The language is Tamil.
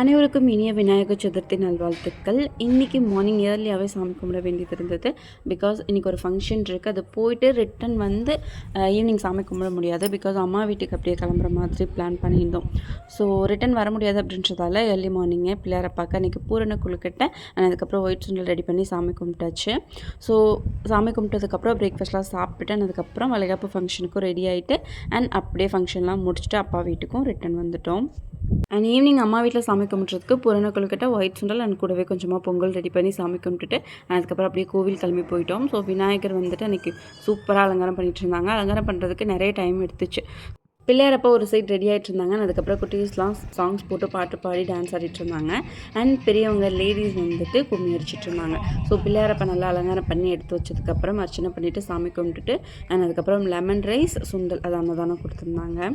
அனைவருக்கும் இனிய விநாயகர் சதுர்த்தி நல்வாழ்த்துக்கள். இன்றைக்கி மார்னிங் இயர்லியாகவே சாமி கும்பிட வேண்டியது இருந்தது. பிகாஸ் இன்றைக்கி ஒரு ஃபங்க்ஷன் இருக்குது அது போயிட்டு ரிட்டன் வந்து ஈவினிங் சாமி கும்பிட முடியாது. பிகாஸ் அம்மா வீட்டுக்கு அப்படியே கிளம்புற மாதிரி பிளான் பண்ணியிருந்தோம். ஸோ ரிட்டன் வர முடியாது அப்படின்றதால ஏர்லி மார்னிங்கே பிள்ளையாரை பார்க்க இன்றைக்கி பூரண குழுக்கட்டை அதுக்கப்புறம் ஒயிட் சுண்டல் ரெடி பண்ணி சாமி கும்பிட்டாச்சு. ஸோ சாமி கும்பிட்டதுக்கப்புறம் பிரேக்ஃபாஸ்ட்லாம் சாப்பிட்டுட்டு அதுக்கப்புறம் வளைகாப்பு ஃபங்க்ஷனுக்கும் ரெடி ஆகிட்டு அண்ட் அப்படியே ஃபங்க்ஷன்லாம் முடிச்சுட்டு அப்பா வீட்டுக்கும் ரிட்டன் வந்துட்டோம். அண்ட் ஈவினிங் அம்மா வீட்டில் சாமி கும்பிட்றதுக்கு புரண கொழுக்கட்டை ஒயிட் சுண்டல் அண்ட் கூடவே கொஞ்சமாக பொங்கல் ரெடி பண்ணி சாமி கும்பிட்டுட்டு அண்ட் அதுக்கப்புறம் அப்படியே கோவில் கிளம்பி போயிட்டோம். ஸோ விநாயகர் வந்துட்டு அன்றைக்கி சூப்பராக அலங்காரம் பண்ணிட்டு இருந்தாங்க. அலங்காரம் பண்ணுறதுக்கு நிறைய டைம் எடுத்துச்சு. பிள்ளையாரப்போ ஒரு சைட் ரெடி ஆகிட்டு இருந்தாங்க. அதுக்கப்புறம் குட்டீஸ்லாம் சாங்ஸ் போட்டு பாட்டு பாடி டான்ஸ் ஆடிட்டு இருந்தாங்க. அண்ட் பெரியவங்க லேடிஸ் வந்துட்டு கும்மி அடிச்சிட்டு இருந்தாங்க. ஸோ பிள்ளையாரப்ப நல்லா அலங்காரம் பண்ணி எடுத்து வச்சதுக்கப்புறம் அர்ச்சனை பண்ணிவிட்டு சாமி கும்பிட்டுட்டு அண்ட் அதுக்கப்புறம் லெமன் ரைஸ் சுண்டல் அது அன்னதானம் கொடுத்துருந்தாங்க.